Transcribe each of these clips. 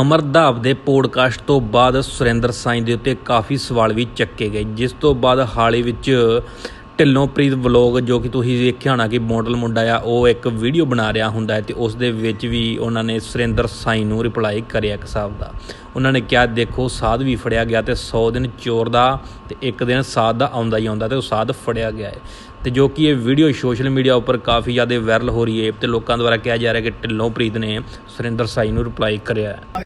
ਅਮਰਦਾਬ ਦੇ ਪੋਡਕਾਸਟ ਤੋਂ ਬਾਅਦ ਸੁਰਿੰਦਰ ਸਾਈਂ ਦੇ ਉੱਤੇ ਕਾਫੀ ਸਵਾਲ ਵੀ ਚੱਕੇ ਗਏ, ਜਿਸ ਤੋਂ ਬਾਅਦ ਹਾਲੇ ਵਿੱਚ ਢਿੱਲੋਂ ਪ੍ਰੀਤ ਵਲੋਗ ਜੋ ਕਿ ਤੁਸੀਂ ਦੇਖਿਆ ਹੋਣਾ ਕਿ ਮੋਡਲ ਮੁੰਡਾ ਆ, ਉਹ ਇੱਕ ਵੀਡੀਓ ਬਣਾ ਰਿਹਾ ਹੁੰਦਾ ਹੈ ਤੇ ਉਸ ਦੇ ਵਿੱਚ ਵੀ ਉਹਨਾਂ ਨੇ ਸੁਰਿੰਦਰ ਸਾਈਂ ਨੂੰ ਰਿਪਲਾਈ ਕਰਿਆ ਇੱਕ ਹਿਸਾਬ ਦਾ। ਉਹਨਾਂ ਨੇ ਕਿਹਾ, ਦੇਖੋ, ਸਾਧ ਵੀ ਫੜਿਆ ਗਿਆ ਤੇ 100 ਦਿਨ ਚੋਰ ਦਾ ਤੇ ਇੱਕ ਦਿਨ ਸਾਧ ਦਾ ਆਉਂਦਾ ਹੀ ਆਉਂਦਾ ਤੇ ਉਹ ਸਾਧ ਫੜਿਆ ਗਿਆ ਹੈ। ਤੇ ਜੋ ਕਿ ਇਹ ਵੀਡੀਓ ਸੋਸ਼ਲ ਮੀਡੀਆ ਉੱਪਰ ਕਾਫੀ ਜ਼ਿਆਦਾ ਵਾਇਰਲ ਹੋ ਰਹੀ ਹੈ ਤੇ ਲੋਕਾਂ ਦੁਆਰਾ ਕਿਹਾ ਜਾ ਰਿਹਾ ਕਿ ਢਿੱਲੋਂ ਪ੍ਰੀਤ ਨੇ ਸੁਰਿੰਦਰ ਸਾਈਂ ਨੂੰ ਰਿਪਲਾਈ ਕਰਿਆ ਹੈ।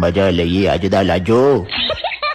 ਮਜ਼ਾ ਲਈਏ ਅੱਜ ਦਾ ਲਾਜੋ